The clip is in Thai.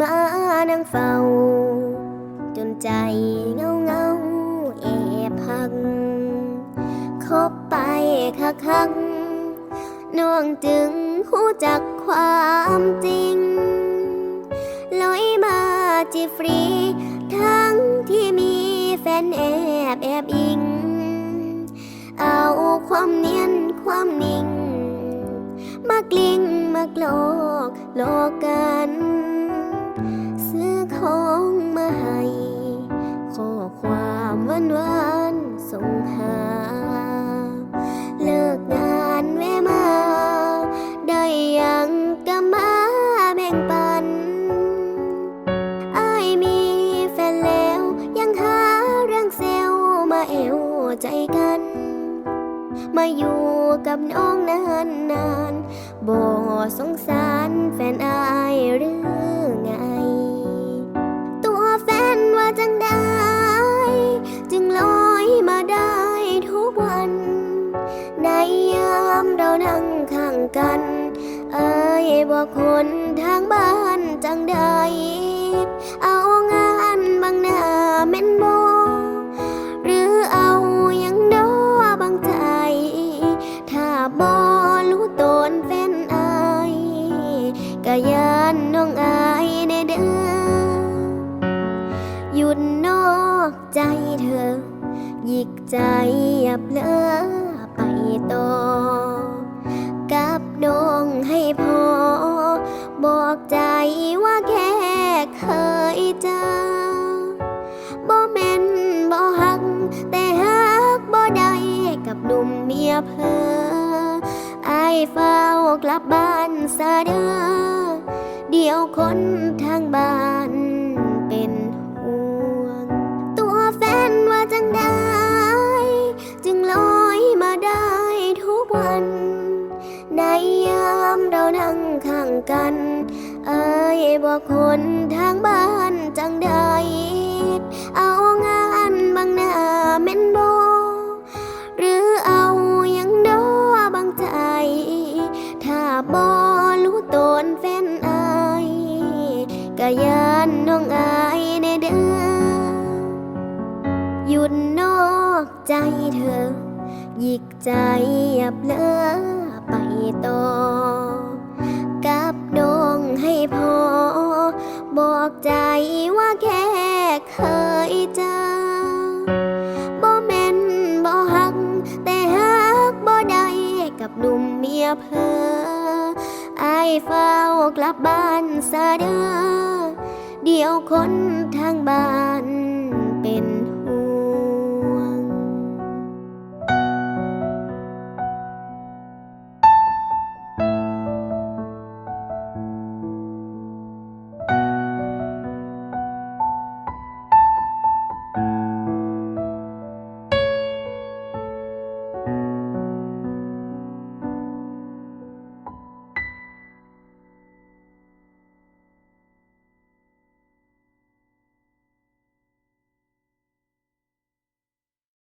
มาหนังเฝ้า จนใจเงาเงาแอบพักคบไปคักคักน้องจึงหูจักความจริงลอยมาจีฟรี ทั้งที่มีแฟนแอบแอบอิง เอาความเนียนความนิ่ง มากลิ้งมากหลอกหลอกกัน ของมาให้ข้อความวานวานส่งหา เลิกงานแวะมา ได้ยังก็มาแบ่งปันอายมีแฟนแล้วยังหาเรื่องเซลมาเอวใจกัน มาอยู่กับน้องนานนานบ่สงสารแฟนอายหรือ อกคนทางบ้านจังได้เอางานบางหน้าแม่นบอหรือเอายังดอบางใจ ถ้าบอรู้ตนแฟนอายก็ยานน้องอายในเด้อหยุดนอกใจเธอหยิกใจอย่าเพลอไปต่อกับน้องให้พอ อกใจว่าแค่เคยเจอบ่แม่นบ่หัก แต่หักบ่ได้กับหนุ่มเมียเพออายเฝ้ากลับบ้านซะเด้อเดี๋ยวคนทางบ้าน กัน เอ้ยบอกคนทางบ้านจังได้เอางานบางหน้าแม่นบหรือเอายังดอบางใจ ถ้าบอรู้ตนแฟนอายก็ยานน้องอายในเด้อหยุดนอกใจเธอหยิกใจอย่าเพลอไปต่อ อกใจว่าแค่เคยเจอบ่แม่นบ่หัก แต่หักบ่ได้กับหนุ่มเมียเพออายเฝ้ากลับบ้านซะเด้อเดี๋ยวคนทางบ้าน